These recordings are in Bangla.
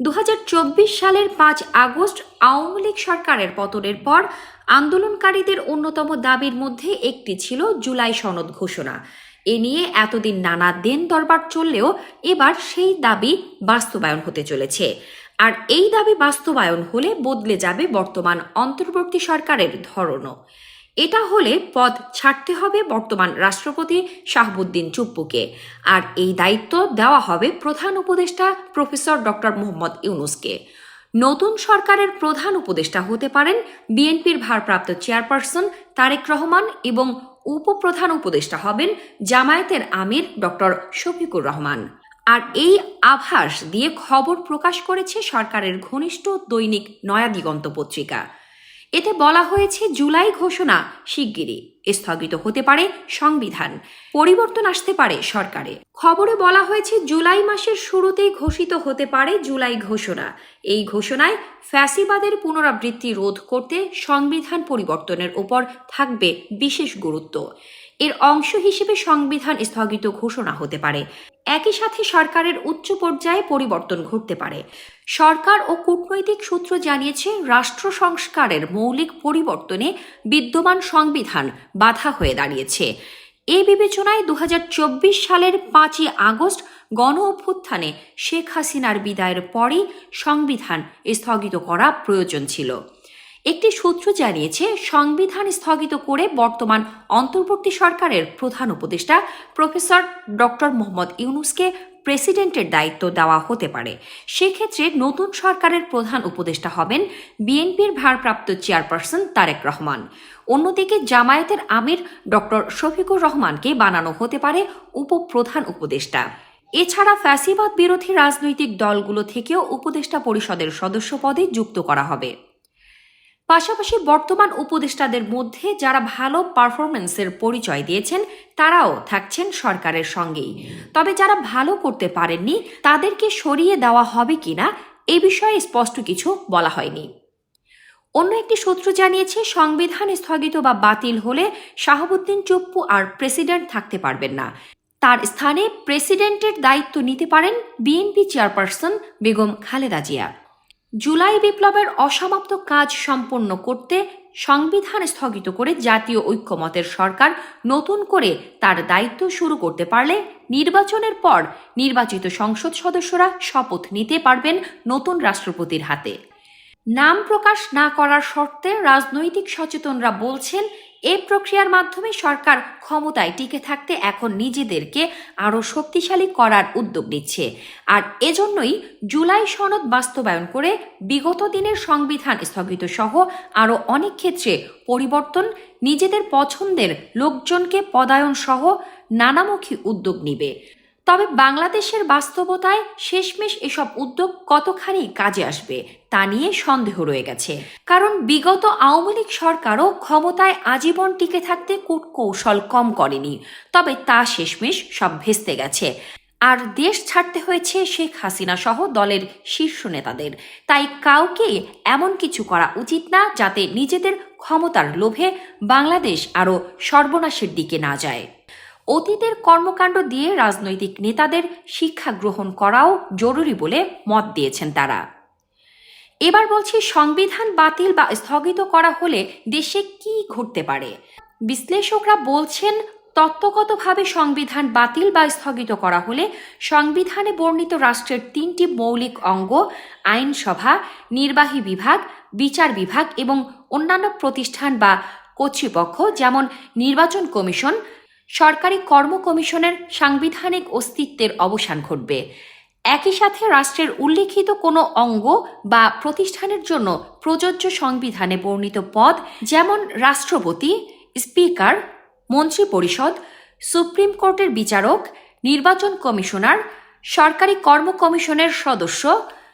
দু হাজার চব্বিশ সালের পাঁচ আগস্ট আওয়ামী লীগ সরকারের পতনের পর আন্দোলনকারীদের অন্যতম দাবির মধ্যে একটি ছিল জুলাই সনদ ঘোষণা। এ নিয়ে এতদিন নানা দেন দরবার চললেও এবার সেই দাবি বাস্তবায়ন হতে চলেছে। আর এই দাবি বাস্তবায়ন হলে বদলে যাবে বর্তমান অন্তর্বর্তী সরকারের ধরনও। এটা হলে পদ ছাড়তে হবে বর্তমান রাষ্ট্রপতি শাহবুদ্দিন চুপ্পুকে। আর এই দায়িত্ব দেওয়া হবে প্রধান উপদেষ্টা প্রফেসর ডক্টর মোহাম্মদ ইউনুসকে। নতুন সরকারের প্রধান উপদেষ্টা হতে পারেন বিএনপির ভারপ্রাপ্ত চেয়ারপারসন তারেক রহমান এবং উপপ্রধান উপদেষ্টা হবেন জামায়াতের আমির ডক্টর শফিকুর রহমান। আর এই আভাস দিয়ে খবর প্রকাশ করেছে সরকারের ঘনিষ্ঠ দৈনিক নয়া দিগন্ত পত্রিকা। এতে বলা হয়েছে জুলাই ঘোষণা শিগগিরই স্থগিত হতে পারে সংবিধান। পরিবর্তন আসতে পারে সরকারে। খবরে বলা হয়েছে জুলাই মাসের শুরুতেই ঘোষিত হতে পারে জুলাই ঘোষণা। এই ঘোষণায় ফ্যাসিবাদের পুনরাবৃত্তি রোধ করতে সংবিধান পরিবর্তনের উপর থাকবে বিশেষ গুরুত্ব। এর অংশ হিসেবে সংবিধান স্থগিত ঘোষণা হতে পারে। একই সাথে সরকারের উচ্চ পর্যায়ে পরিবর্তন ঘটতে পারে। সরকার ও কূটনৈতিক সূত্র জানিয়েছে, রাষ্ট্র সংস্কারের মৌলিক পরিবর্তনে বিদ্যমান সংবিধান বাধা হয়ে দাঁড়িয়েছে। এ বিবেচনায় দু হাজার চব্বিশ সালের পাঁচই আগস্ট গণ অভ্যুত্থানে শেখ হাসিনার বিদায়ের পরই সংবিধান স্থগিত করা প্রয়োজন ছিল। একটি সূত্র জানিয়েছে, সংবিধান স্থগিত করে বর্তমান অন্তর্বর্তী সরকারের প্রধান উপদেষ্টা প্রফেসর ডক্টর মোহাম্মদ ইউনুসকে প্রেসিডেন্টের দায়িত্ব দেওয়া হতে পারে। সেক্ষেত্রে নতুন সরকারের প্রধান উপদেষ্টা হবেন বিএনপির ভারপ্রাপ্ত চেয়ারপারসন তারেক রহমান। অন্যদিকে জামায়াতের আমির ডক্টর শফিকুর রহমানকে বানানো হতে পারে উপপ্রধান উপদেষ্টা। এছাড়া ফ্যাসিবাদ বিরোধী রাজনৈতিক দলগুলো থেকেও উপদেষ্টা পরিষদের সদস্য পদে যুক্ত করা হবে। পাশাপাশি বর্তমান উপদেষ্টাদের মধ্যে যারা ভালো পারফরমেন্সের পরিচয় দিয়েছেন, তারাও থাকছেন সরকারের সঙ্গেই। তবে যারা ভালো করতে পারেননি, তাদেরকে সরিয়ে দেওয়া হবে কিনা, এ বিষয়ে স্পষ্ট কিছু বলা হয়নি। অন্য একটি সূত্র জানিয়েছে, সংবিধান স্থগিত বা বাতিল হলে শাহাবুদ্দিন চুপ্পু আর প্রেসিডেন্ট থাকতে পারবেন না। তার স্থানে প্রেসিডেন্টের দায়িত্ব নিতে পারেন বিএনপি চেয়ারপারসন বেগম খালেদা জিয়া। জুলাই বিপ্লবের অসমাপ্ত কাজ সম্পন্ন করতে সংবিধান স্থগিত করে জাতীয় ঐক্যমতের সরকার নতুন করে তার দায়িত্ব শুরু করতে পারলে নির্বাচনের পর নির্বাচিত সংসদ সদস্যরা শপথ নিতে পারবেন নতুন রাষ্ট্রপতির হাতে। নাম প্রকাশ না করার শর্তে রাজনৈতিক সচেতনরা বলছেন, এ প্রক্রিয়ার মাধ্যমে সরকার ক্ষমতায় টিকে থাকতে এখন নিজেদেরকে আরও শক্তিশালী করার উদ্যোগ নিচ্ছে। আর এজন্যই জুলাই সনদ বাস্তবায়ন করে বিগত দিনের সংবিধান স্থগিত সহ আরও অনেক ক্ষেত্রে পরিবর্তন, নিজেদের পছন্দের লোকজনকে পদায়ন সহ নানামুখী উদ্যোগ নিবে। তবে বাংলাদেশের বাস্তবতায় শেষমেশ এসব উদ্যোগ কতখানি কাজে আসবে তা নিয়ে সন্দেহ রয়ে গেছে। কারণ বিগত আওয়ামী লীগ সরকারও ক্ষমতায় আজীবন টিকে থাকতে কূটকৌশল কম করেনি। তবে তা শেষমেশ সব ভেস্তে গেছে। আর দেশ ছাড়তে হয়েছে শেখ হাসিনা সহ দলের শীর্ষ নেতাদের। তাই কাউকে এমন কিছু করা উচিত না যাতে নিজেদের ক্ষমতার লোভে বাংলাদেশ আরও সর্বনাশের দিকে না যায়। অতীতের কর্মকাণ্ড দিয়ে রাজনৈতিক নেতাদের শিক্ষা গ্রহণ করাও জরুরি বলে মত দিয়েছেন তারা। এবার বলছি সংবিধান বাতিল বা স্থগিত করা হলে দেশে কি ঘটতে পারে? বিশ্লেষকরা বলছেন, তত্ত্বগতভাবে সংবিধান বাতিল বা স্থগিত করা হলে সংবিধানে বর্ণিত রাষ্ট্রের তিনটি মৌলিক অঙ্গ, আইনসভা, নির্বাহী বিভাগ, বিচার বিভাগ এবং অন্যান্য প্রতিষ্ঠান বা কর্তৃপক্ষ, যেমন নির্বাচন কমিশন সরকারি কর্ম কমিশনের সাংবিধানিক অস্তিত্বের অবসান ঘটবে। একই সাথে রাষ্ট্রের উল্লেখিত কোনো অঙ্গ বা প্রতিষ্ঠানের জন্য প্রযোজ্য সংবিধানে বর্ণিত পদ যেমন রাষ্ট্রপতি, স্পিকার মন্ত্রী পরিষদ সুপ্রিম কোর্টের বিচারক, নির্বাচন কমিশনার, সরকারি কর্ম কমিশনের সদস্য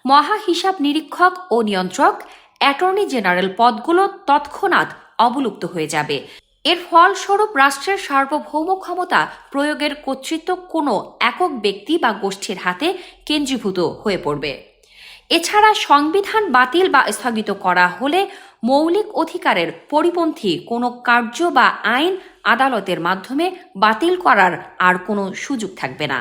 মহা হিসাব নিরীক্ষক ও নিয়ন্ত্রক, অ্যাটর্নি জেনারেল পদগুলো তৎক্ষণাৎ অবলুপ্ত হয়ে যাবে। এর ফলস্বরূপ রাষ্ট্রের সার্বভৌম ক্ষমতা প্রয়োগের কর্তৃত্ব কোনো একক ব্যক্তি বা গোষ্ঠীর হাতে কেন্দ্রীভূত হয়ে পড়বে। এছাড়া সংবিধান বাতিল বা স্থগিত করা হলে মৌলিক অধিকারের পরিপন্থী কোনো কার্য বা আইন আদালতের মাধ্যমে বাতিল করার আর কোনো সুযোগ থাকবে না।